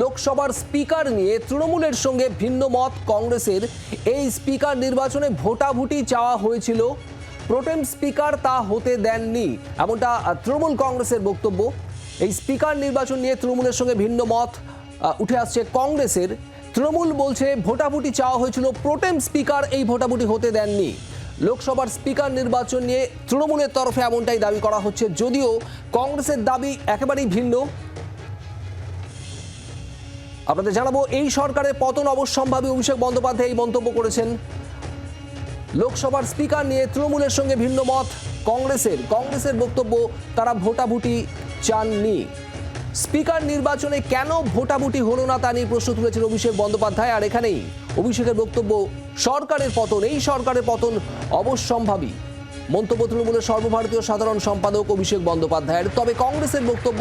লোকসভার স্পিকার নিয়ে তৃণমূলের সঙ্গে ভিন্ন মত কংগ্রেসের। এই স্পিকার নির্বাচনে ভোটাভুটি চাওয়া হয়েছিল। প্রোটেম স্পিকার তা হতে দেননি, এমনটা তৃণমূল কংগ্রেসের বক্তব্য। এই স্পিকার নির্বাচন নিয়ে তৃণমূলের সঙ্গে ভিন্ন মত উঠে আসছে কংগ্রেসের। তৃণমূল বলছে ভোটাভুটি চাওয়া হয়েছিল, প্রোটেম স্পিকার এই ভোটাভুটি হতে দেননি। লোকসভার স্পিকার নির্বাচন নিয়ে তৃণমূলের তরফে এমনটাই দাবি করা হচ্ছে, যদিও কংগ্রেসের দাবি একেবারেই ভিন্ন। আপনাদের জানাব, এই সরকারের পতন অবশ্যম্ভাবী অভিষেক বন্দ্যোপাধ্যায় এই মন্তব্য করেছেন। লোকসভার স্পিকার নিয়ে তৃণমূলের সঙ্গে ভিন্ন মত, কংগ্রেসের। কংগ্রেসের বক্তব্য, তারা ভোটাভুটি চাননি। স্পিকার নির্বাচনে কেন ভোটাভুটি হলো না তা নিয়ে প্রশ্ন তুলেছেন অভিষেক বন্দ্যোপাধ্যায়, আর এখানেই অভিষেকের বক্তব্য, সরকারের পতন, এই সরকারের পতন অবশ্যম্ভাবী। মন্তব্য তৃণমূলের সর্বভারতীয় সাধারণ সম্পাদক অভিষেক বন্দ্যোপাধ্যায়ের। তবে কংগ্রেসের বক্তব্য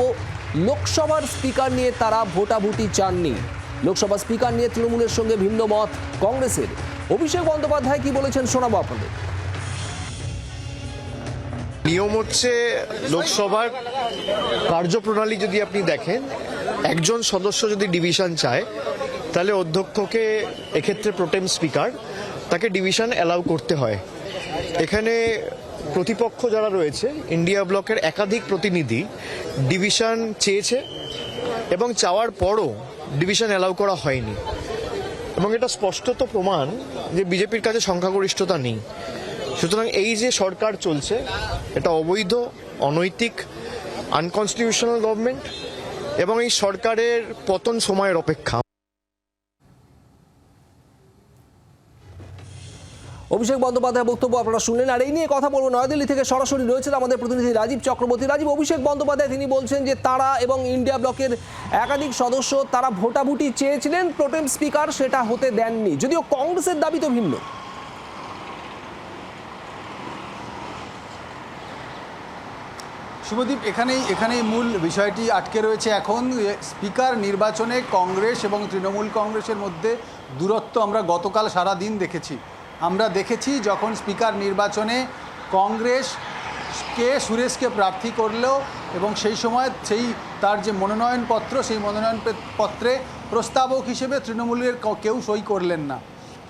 লোকসভার স্পিকার নিয়ে তারা ভোটাভুটি চাননি। লোকসভা স্পিকার নিয়ে তৃণমূলের সঙ্গে ভিন্ন মত। কংগ্রেসের। অভিষেক বন্দ্যোপাধ্যায় কি বলেছেন শোনাবো আপনাদের। নিয়ম হচ্ছে লোকসভার কার্যপ্রণালী যদি আপনি দেখেন, একজন সদস্য যদি ডিভিশন চায়, তাহলে অধ্যক্ষকে এক্ষেত্রে প্রোটেম স্পিকার, তাকে ডিভিশন অ্যালাউ করতে হয়। এখানে প্রতিপক্ষ যারা রয়েছে ইন্ডিয়া ব্লকের একাধিক প্রতিনিধি ডিভিশন চেয়েছে এবং চাওয়ার পরও ডিভিশন অ্যালাউ করা হয়নি। এবং এটা স্পষ্টত প্রমাণ যে বিজেপির কাছে সংখ্যাগরিষ্ঠতা নেই। সুতরাং এই যে সরকার চলছে, এটা অবৈধ, অনৈতিক আনকনস্টিটিউশনাল গভর্নমেন্ট এবং এই সরকারের পতন সময়ের অপেক্ষা। অভিষেক বন্দ্যোপাধ্যায় বক্তব্য আপনারা শুনলেন। আর এই নিয়ে কথা বলব নয়াদিল্লি থেকে। সরাসরি রয়েছেন আমাদের প্রতিনিধি রাজীব চক্রবর্তী। রাজীব, অভিষেক বন্দ্যোপাধ্যায়, তিনি বলছেন যে তারা এবং ইন্ডিয়া ব্লকের একাধিক সদস্য তারা ভোটাভুটি চেয়েছিলেন, প্রোটেম স্পিকার সেটা হতে দেননি। যদিও কংগ্রেসের দাবি তো ভিন্ন। শুভদীপ, এখানেই এখানেই মূল বিষয়টি আটকে রয়েছে এখন। স্পিকার নির্বাচনে কংগ্রেস এবং তৃণমূল কংগ্রেসের মধ্যে দূরত্ব আমরা গতকাল সারা দিন দেখেছি। আমরা দেখেছি যখন স্পিকার নির্বাচনে কংগ্রেস কে সুরেশকে প্রার্থী করল এবং সেই সময় সেই তার যে মনোনয়নপত্র, সেই মনোনয়ন পত্রে প্রস্তাবক হিসেবে তৃণমূলের কেউ সই করলেন না।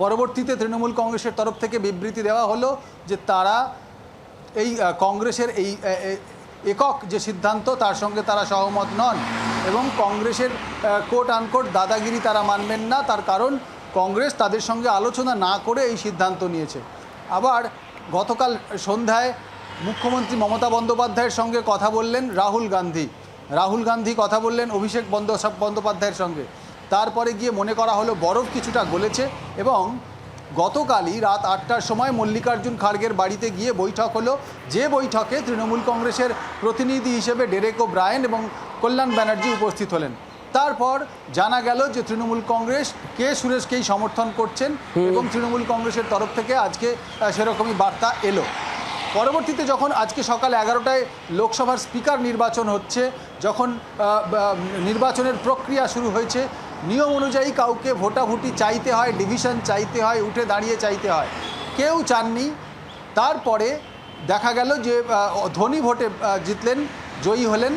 পরবর্তীতে তৃণমূল কংগ্রেসের তরফ থেকে বিবৃতি দেওয়া হলো যে তারা এই কংগ্রেসের এই একক যে সিদ্ধান্ত, তার সঙ্গে তারা সহমত নন এবং কংগ্রেসের কোট আনকোট দাদাগিরি তারা মানবেন না, তার কারণ কংগ্রেস তাদের সঙ্গে আলোচনা না করে এই সিদ্ধান্ত নিয়েছে। আবার গতকাল সন্ধ্যায় মুখ্যমন্ত্রী মমতা বন্দ্যোপাধ্যায়ের সঙ্গে কথা বললেন রাহুল গান্ধী। রাহুল গান্ধী কথা বললেন অভিষেক বন্দ বন্দ্যোপাধ্যায়ের সঙ্গে। তারপরে গিয়ে মনে করা হলো বরফ কিছুটা গলেছে এবং গতকালই রাত আটটার সময় মল্লিকার্জুন খাড়গের বাড়িতে গিয়ে বৈঠক হলো। যে বৈঠকে তৃণমূল কংগ্রেসের প্রতিনিধি হিসেবে ডেরেকো ব্রায়েন এবং কল্যাণ ব্যানার্জি উপস্থিত হলেন। তারপর জানা গেল যে তৃণমূল কংগ্রেস কে সুরেশকেই সমর্থন করছেন এবং তৃণমূল কংগ্রেসের তরফ থেকে আজকে সেরকমই বার্তা এলো। পরবর্তীতে যখন আজকে সকাল এগারোটায় লোকসভার স্পিকার নির্বাচন হচ্ছে যখন নির্বাচনের প্রক্রিয়া শুরু হয়েছে নিয়ম অনুযায়ী কাউকে ভোটাভুটি চাইতে হয় ডিভিশন চাইতে হয় উঠে দাঁড়িয়ে চাইতে হয়। কেউ চাননি। তারপরে দেখা গেল যে ধনী ভোটে জিতলেন জয়ী হলেন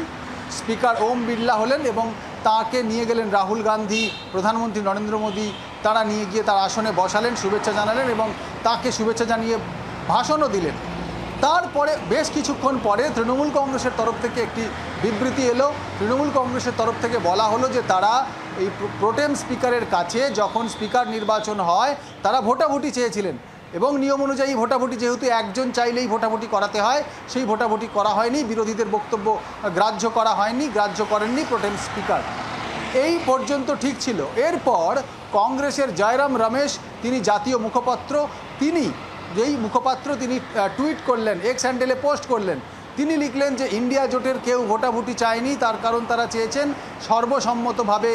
স্পিকার ওম বিড়লা হলেন এবং তাকে নিয়ে গেলেন রাহুল গান্ধী, প্রধানমন্ত্রী নরেন্দ্র মোদী। তারা নিয়ে গিয়ে তার আসনে বসালেন, শুভেচ্ছা জানালেন এবং তাকে শুভেচ্ছা জানিয়ে ভাষণও দিলেন। তারপরে বেশ কিছুক্ষণ পরে তৃণমূল কংগ্রেসের তরফ থেকে একটি বিবৃতি এলো। তৃণমূল কংগ্রেসের তরফ থেকে বলা হলো যে তারা এই প্রোটেম স্পিকারের কাছে যখন স্পিকার নির্বাচন হয়, তারা ভোটাভুটি চেয়েছিলেন। এবং নিয়ম অনুযায়ী ভোটাভুটি যেহেতু একজন চাইলেই ভোটাভুটি করাতে হয়, সেই ভোটাভুটি করা হয়নি। বিরোধীদের বক্তব্য গ্রাহ্য করা হয়নি, গ্রাহ্য করেননি প্রোটেম স্পিকার। এই পর্যন্ত ঠিক ছিল। এরপর কংগ্রেসের জয়রাম রমেশ, তিনি জাতীয় মুখপাত্র, তিনি যেই মুখপাত্র তিনি টুইট করলেন এক্স হ্যান্ডেলে পোস্ট করলেন, তিনি লিখলেন যে ইন্ডিয়া জোটের কেউ ভোটাভুটি চায়নি, তার কারণ তারা চেয়েছেন সর্বসম্মতভাবে,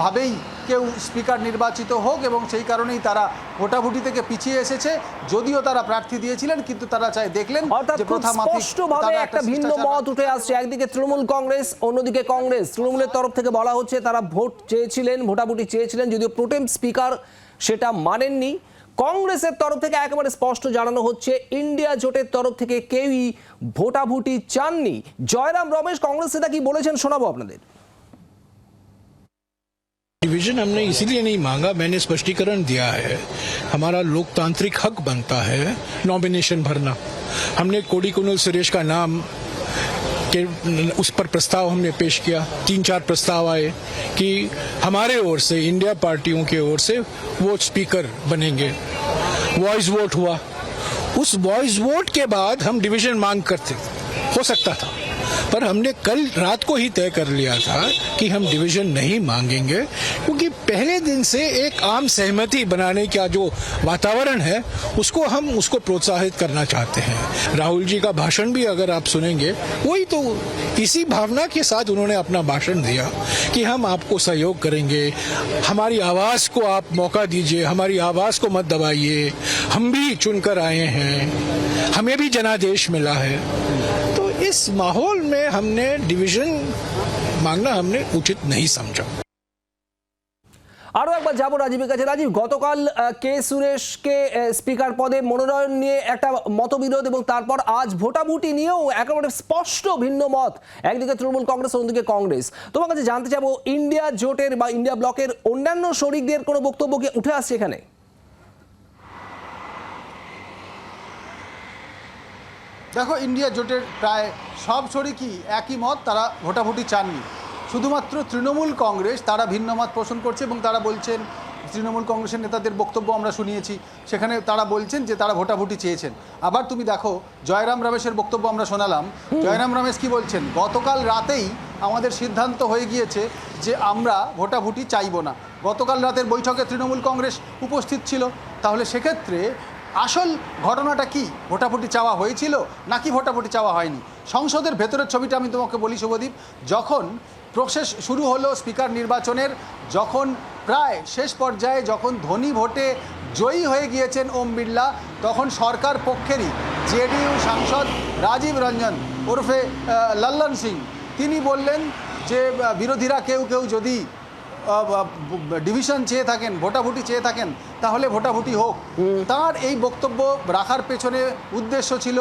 ভাবেই কেউ স্পিকার নির্বাচিত হোক এবং সেই কারণেই তারা ভোটাভুটি থেকে পিছিয়ে এসেছে। যদিও তারা প্রার্থী দিয়েছিলেন কিন্তু তারা চাই দেখলেন যে প্রথা স্পষ্টভাবে একটা ভিন্ন মত উঠে আসছে। একদিকে তৃণমূল কংগ্রেস অন্যদিকে কংগ্রেস। তৃণমূলের তরফ থেকে বলা হচ্ছে তারা ভোট চেয়েছিলেন ভোটাভুটি চেয়েছিলেন যদিও প্রোটেম স্পিকার সেটা মানেননি। কংগ্রেসের তরফ থেকে একেবারে স্পষ্ট জানানো হচ্ছে ইন্ডিয়া জোটের তরফ থেকে কেউই ভোটাভুটি চাননি। জয়রাম রমেশ কংগ্রেস নেতা কি বলেছেন শোনাবো আপনাদের? डिवीज़न हमने इसीलिए नहीं मांगा, मैंने स्पष्टीकरण दिया है। हमारा लोकतांत्रिक हक बनता है नॉमिनेशन भरना। हमने कोडी कुनल सुरेश का नाम के उस पर प्रस्ताव हमने पेश किया। तीन चार प्रस्ताव आए कि हमारे ओर से इंडिया पार्टियों के ओर से वो स्पीकर बनेंगे। वॉइस वोट हुआ। उस वॉइस वोट के बाद हम डिवीज़न मांग करते। हो सकता था। पर हमने कल रात को ही तय कर लिया था कि हम डिवीज़न नहीं मांगेंगे, क्योंकि पहले दिन से एक आम सहमति बनाने का जो वातावरण है, उसको हम उसको प्रोत्साहित करना चाहते हैं। राहुल जी का भाषण भी अगर आप सुनेंगे, वही तो इसी भावना के साथ उन्होंने अपना भाषण दिया कि हम आपको सहयोग करेंगे, हमारी आवाज़ को आप मौका दीजिए, हमारी आवाज़ को मत दबाइए, हम भी चुनकर आए हैं, हमें भी जनादेश मिला है। तो इस माहौल में हमने डिवीजन मांगना हमने उचित नहीं समझा আরও একবার যাবো রাজীবের কাছে রাজীব গতকাল আহ, কে সুরেশকে আহ, স্পিকার পদে মনোনয়ন নিয়ে একটা মতবিরোধ এবং তারপর আজ ভোটাভুটি নিয়েও একেবারে স্পষ্ট ভিন্ন মত একদিকে তৃণমূল কংগ্রেস অন্যদিকে কংগ্রেস তোমার কাছে জানতে চাবো ইন্ডিয়া জোটের বা ইন্ডিয়া ব্লকের অন্যান্য শরিকদের কোনো বক্তব্য কি উঠে আসছে এখানে দেখো, ইন্ডিয়া জোটের প্রায় সব শরিকই একই মত, তারা ভোটাভুটি চাননি। শুধুমাত্র তৃণমূল কংগ্রেস, তারা ভিন্ন মত পোষণ করছে এবং তারা বলছেন, তৃণমূল কংগ্রেসের নেতাদের বক্তব্য আমরা শুনিয়েছি, সেখানে তারা বলছেন যে তারা ভোটাভুটি চেয়েছেন। আবার তুমি দেখো, জয়রাম রমেশের বক্তব্য আমরা শোনালাম। জয়রাম রমেশ কি বলছেন? গতকাল রাতেই আমাদের সিদ্ধান্ত হয়ে গিয়েছে যে আমরা ভোটাভুটি চাইব না। গতকাল রাতের বৈঠকে তৃণমূল কংগ্রেস উপস্থিত ছিল। তাহলে সেক্ষেত্রে আসল ঘটনাটা কি? ভোটাভুটি চাওয়া হয়েছিল নাকি ভোটাভুটি চাওয়া হয়নি? সংসদের ভেতরের ছবিটা আমি তোমাকে বলি, শুভদীপ। যখন প্রসেস শুরু হলো স্পিকার নির্বাচনের, যখন প্রায় শেষ পর্যায়ে যখন ধনী ভোটে জয়ী হয়ে গিয়েছেন ওম বিড়লা, তখন সরকার পক্ষেরই জেডিইউ সাংসদ রাজীব রঞ্জন ওরফে লল্লন সিং, তিনি বললেন যে বিরোধীরা কেউ কেউ যদি ডিভিশন চেয়ে থাকেন ভোটাভুটি চেয়ে থাকেন তাহলে ভোটাভুটি হোক। তার এই বক্তব্য রাখার পেছনে উদ্দেশ্য ছিল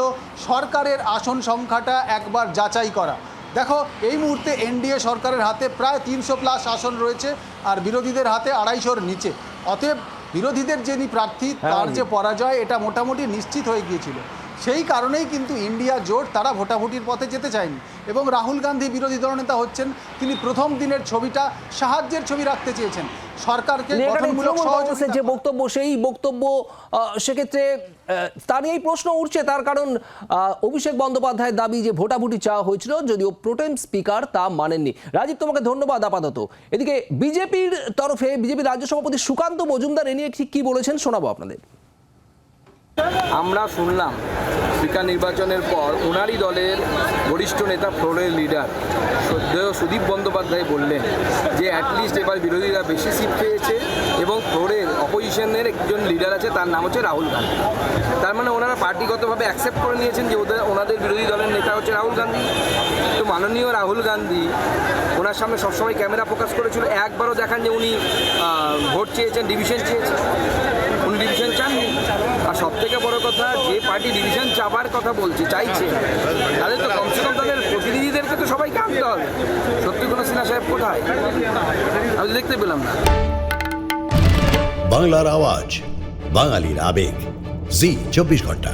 সরকারের আসন সংখ্যাটা একবার যাচাই করা। দেখো এই মুহূর্তে এনডিএ সরকারের হাতে প্রায় তিনশো প্লাস আসন রয়েছে আর বিরোধীদের হাতে আড়াইশোর নিচে। অতএব বিরোধীদের যিনি প্রার্থী তার যে পরাজয় এটা মোটামুটি নিশ্চিত হয়ে গিয়েছিল। সেই কারণেই কিন্তু ইন্ডিয়া জোট তারা ভোটাভুটির পথে যেতে চায়নি। এবং রাহুল গান্ধী বিরোধী দলনেতা হচ্ছেন তিনি প্রথম দিনের ছবিটা সাহায্যের ছবি রাখতে চেয়েছেন। সরকারকে গঠনমূলক যে বক্তব্য সেই বক্তব্য সেক্ষেত্রে তার নিয়েই প্রশ্ন উঠছে। তার কারণ আহ, অভিষেক বন্দ্যোপাধ্যায়ের দাবি যে ভোটাভুটি চাওয়া হয়েছিল যদিও প্রোটেম স্পিকার তা মানেননি। রাজীব তোমাকে ধন্যবাদ আপাতত। এদিকে বিজেপির তরফে বিজেপি রাজ্য সভাপতি সুকান্ত মজুমদার এ নিয়ে ঠিক কি বলেছেন শোনাবো আপনাদের। আমরা শুনলাম স্পিকার নির্বাচনের পর ওনারই দলের বরিষ্ঠ নেতা ফ্লোরের লিডার শ্রদ্ধেয় সুদীপ বন্দ্যোপাধ্যায় বললেন যে অ্যাটলিস্ট এবার বিরোধীরা বেশি সিট পেয়েছে এবং ফ্লোরের অপোজিশনের একজন লিডার আছে, তার নাম হচ্ছে রাহুল গান্ধী। তার মানে ওনারা পার্টিগতভাবে অ্যাকসেপ্ট করে নিয়েছেন যে ওদের ওনাদের বিরোধী দলের নেতা হচ্ছে রাহুল গান্ধী। তো মাননীয় রাহুল গান্ধী ওনার সামনে সবসময় ক্যামেরা ফোকাস করেছিল। একবারও দেখান যে উনি ভোট চেয়েছেন ডিভিশন চেয়েছেন। উনি ডিভিশন চান আর সব থেকে বড় কথা, যে পার্টি ডিভিশন চাবার কথা বলছে, চাইছে। তাদের তো কমসে কম তাদের প্রতিনিধিদেরকে তো সবাই আনতে হবে। সত্যি কোনো সিনহা সাহেব কোথায়? আমি দেখতে পেলাম না। বাংলার আওয়াজ, বাঙালির আবেগ। জি, চব্বিশ ঘণ্টা।